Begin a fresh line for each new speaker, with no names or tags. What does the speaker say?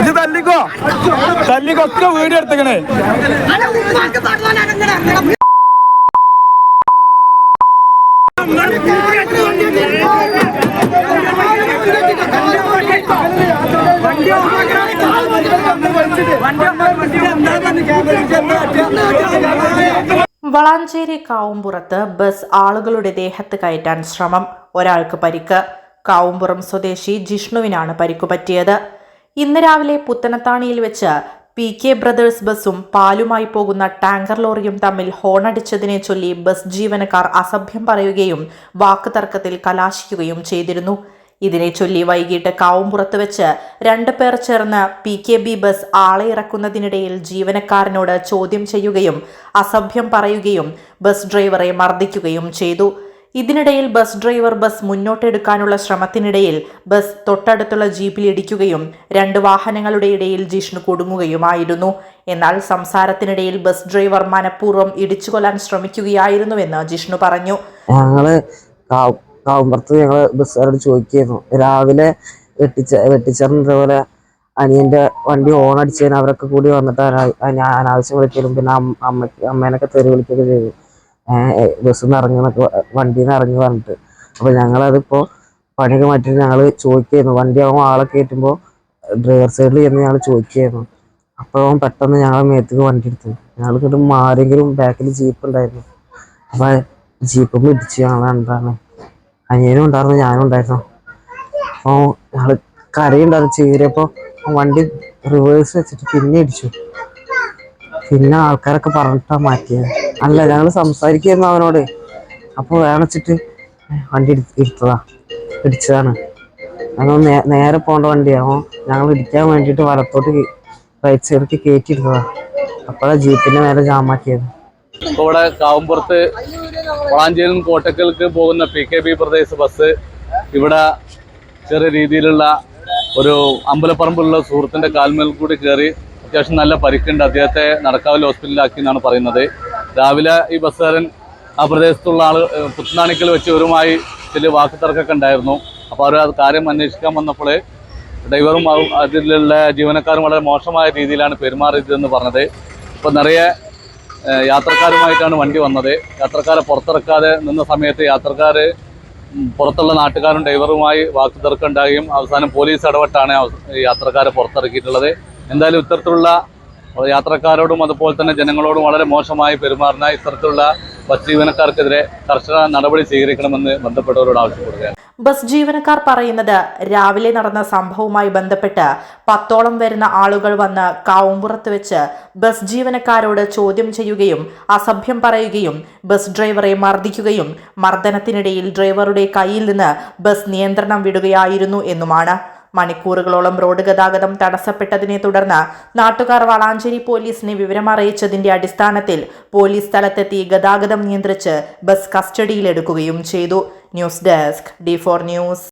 ഇത് തല്ലിക്കോ? തല്ലിക്കൊക്കെ വീട് എടുത്തേക്കണേ.
വളാഞ്ചേരി കാവുംപുറത്ത് ബസ് ആളുകളുടെ ദേഹത്ത് കയറ്റാൻ ശ്രമം. ഒരാൾക്ക് പരിക്ക്. കാവുംപുറം സ്വദേശി ജിഷ്ണുവിനാണ് പരിക്കുപറ്റിയത്. ഇന്ന് രാവിലെ പുത്തനത്താണിയിൽ വെച്ച് പി കെ ബ്രദേഴ്സ് ബസ്സും പാലുമായി പോകുന്ന ടാങ്കർ ലോറിയും തമ്മിൽ ഹോണടിച്ചതിനെ ചൊല്ലി ബസ് ജീവനക്കാർ അസഭ്യം പറയുകയും വാക്കുതർക്കത്തിൽ കലാശിക്കുകയും ചെയ്തിരുന്നു. ഇതിനെ ചൊല്ലി വൈകിട്ട് കാവുംപുറത്ത് വെച്ച് രണ്ട് പേർ ചേർന്ന് പി കെ ബി ബസ് ആളെ ഇറക്കുന്നതിനിടയിൽ ജീവനക്കാരനോട് ചോദ്യം ചെയ്യുകയും അസഭ്യം പറയുകയും ബസ് ഡ്രൈവറെ മർദ്ദിക്കുകയും ചെയ്തു. ഇതിനിടയിൽ ബസ് ഡ്രൈവർ ബസ് മുന്നോട്ടെടുക്കാനുള്ള ശ്രമത്തിനിടയിൽ ബസ് തൊട്ടടുത്തുള്ള ജീപ്പിൽ ഇടിക്കുകയും രണ്ട് വാഹനങ്ങളുടെ ഇടയിൽ ജിഷ്ണു കുടുങ്ങുകയുമായിരുന്നു. എന്നാൽ സംസാരത്തിനിടയിൽ ബസ് ഡ്രൈവർ മനഃപൂർവം ഇടിച്ചു കൊല്ലാൻ ശ്രമിക്കുകയായിരുന്നുവെന്ന് ജിഷ്ണു പറഞ്ഞു.
ഞങ്ങൾ കാവ് കാവുമ്പുറത്ത് ബസ്സുകാരോട് ചോദിക്കായിരുന്നു രാവിലെ വെട്ടിച്ച വെട്ടിച്ചറിഞ്ഞ പോലെ അനിയന്റെ വണ്ടി ഓൺ അടിച്ചതിന് അവരൊക്കെ കൂടി വന്നിട്ട് അനാവശ്യം വിളിക്കലും പിന്നെ അമ്മ അമ്മേനൊക്കെ തെറി വിളിക്കുകയൊക്കെ ചെയ്തു. ബസ്സിൽ നിന്ന് ഇറങ്ങി എന്നൊക്കെ വണ്ടിയിൽ നിന്ന് ഇറങ്ങി പറഞ്ഞിട്ട് അപ്പൊ ഞങ്ങളതിപ്പോൾ പണിയൊക്കെ മാറ്റി ഞങ്ങൾ ചോദിക്കായിരുന്നു. വണ്ടി ആവുമ്പോൾ ആളെ കയറ്റുമ്പോൾ ഡ്രൈവർ സൈഡിൽ ചെന്ന് ഞങ്ങൾ ചോദിക്കായിരുന്നു. അപ്പോഴും പെട്ടെന്ന് ഞങ്ങളെ മേത്തേക്ക് വണ്ടി എടുത്തു. ഞങ്ങൾ ആരെങ്കിലും ബാക്കിൽ ജീപ്പ് ഉണ്ടായിരുന്നു. അപ്പോൾ ജീപ്പ് ഇടിച്ച് ഞങ്ങൾ എന്താണ് അനിയനും ഉണ്ടായിരുന്നു ഞാനും ഉണ്ടായിരുന്നു. അപ്പോൾ ഞങ്ങൾ കരയുണ്ടായിരുന്നു. ചീറിയപ്പോൾ വണ്ടി റിവേഴ്സ് വെച്ചിട്ട് പിന്നെ ഇടിച്ചു. പിന്നെ ആൾക്കാരൊക്കെ പറഞ്ഞിട്ടാ മാറ്റിയത്. അല്ല ഞങ്ങൾ സംസാരിക്കായിരുന്നു അവനോട്. അപ്പോൾ വേണച്ചിട്ട് വണ്ടി ഇരുത്തതാ ഇടിച്ചതാ ഇടിച്ചതാണ് ഞങ്ങൾ നേരെ പോകേണ്ട വണ്ടിയാവും ഞങ്ങൾ ഇടിക്കാൻ വേണ്ടിയിട്ട് വലത്തോട്ട് റൈറ്റ് സൈഡിലേക്ക് കയറ്റിയിരുന്നതാ അപ്പോഴാണ് ജീപ്പിന്റെ നേരെ ജാമാക്കിയത്.
ഇവിടെ കാവുംപുറത്ത് വളാഞ്ചേരി കോട്ടക്കൽക്ക് പോകുന്ന P K B Pradesh bus ഇവിടെ ചെറിയ രീതിയിലുള്ള ഒരു അമ്പലപ്പറമ്പിലുള്ള സുഹൃത്തിന്റെ കാൽമേൽ കൂടി കയറി അത്യാവശ്യം നല്ല പരിക്കുണ്ട്. അദ്ദേഹത്തെ നടക്കാവിൽ ഹോസ്പിറ്റലിലാക്കി എന്നാണ് പറയുന്നത്. രാവിലെ ഈ ബസ്സുകാരൻ ആ പ്രദേശത്തുള്ള ആൾ പുത്തനാണിക്കൽ വെച്ച് ഇവരുമായി ചില വാക്കുതർക്കൊക്കെ ഉണ്ടായിരുന്നു. അപ്പോൾ അവർ അത് കാര്യം അന്വേഷിക്കാൻ വന്നപ്പോൾ ഡ്രൈവറും അതിലുള്ള ജീവനക്കാരും വളരെ മോശമായ രീതിയിലാണ് പെരുമാറിയതെന്ന് പറഞ്ഞത്. ഇപ്പോൾ നിറയെ യാത്രക്കാരുമായിട്ടാണ് വണ്ടി വന്നത്. യാത്രക്കാരെ പുറത്തിറക്കാതെ നിന്ന സമയത്ത് യാത്രക്കാർ പുറത്തുള്ള നാട്ടുകാരും ഡ്രൈവറുമായി വാക്കുതർക്കം ഉണ്ടാകുകയും അവസാനം പോലീസ് ഇടപെട്ടാണ് യാത്രക്കാരെ പുറത്തിറക്കിയിട്ടുള്ളത്. എന്തായാലും ഇത്തരത്തിലുള്ള യാത്രക്കാരോടും അതുപോലെ തന്നെ ജനങ്ങളോടും വളരെ മോശമായി പെരുമാറുന്ന ഇത്തരത്തിലുള്ള ബസ് ജീവനക്കാർക്കെതിരെ കർശന നടപടി സ്വീകരിക്കണമെന്ന് ബന്ധപ്പെട്ടവരോട് ആവശ്യപ്പെടുകയാണ്.
ബസ് ജീവനക്കാർ പറയുന്നത് രാവിലെ നടന്ന സംഭവവുമായി ബന്ധപ്പെട്ട് പത്തോളം വരുന്ന ആളുകൾ വന്ന് കാവുംപുറത്ത് വെച്ച് ബസ് ജീവനക്കാരോട് ചോദ്യം ചെയ്യുകയും അസഭ്യം പറയുകയും ബസ് ഡ്രൈവറെ മർദ്ദിക്കുകയും മർദ്ദനത്തിനിടയിൽ ഡ്രൈവറുടെ കയ്യിൽ നിന്ന് ബസ് നിയന്ത്രണം വിടുകയായിരുന്നു എന്നുമാണ്. മണിക്കൂറുകളോളം റോഡ് ഗതാഗതം തടസ്സപ്പെട്ടതിനെ തുടർന്ന് നാട്ടുകാർ വളാഞ്ചേരി പോലീസിനെ വിവരമറിയിച്ചതിന്റെ അടിസ്ഥാനത്തിൽ പോലീസ് സ്ഥലത്തെത്തി ഗതാഗതം നിയന്ത്രിച്ച് ബസ് കസ്റ്റഡിയിലെടുക്കുകയും ചെയ്തു. News desk D four news.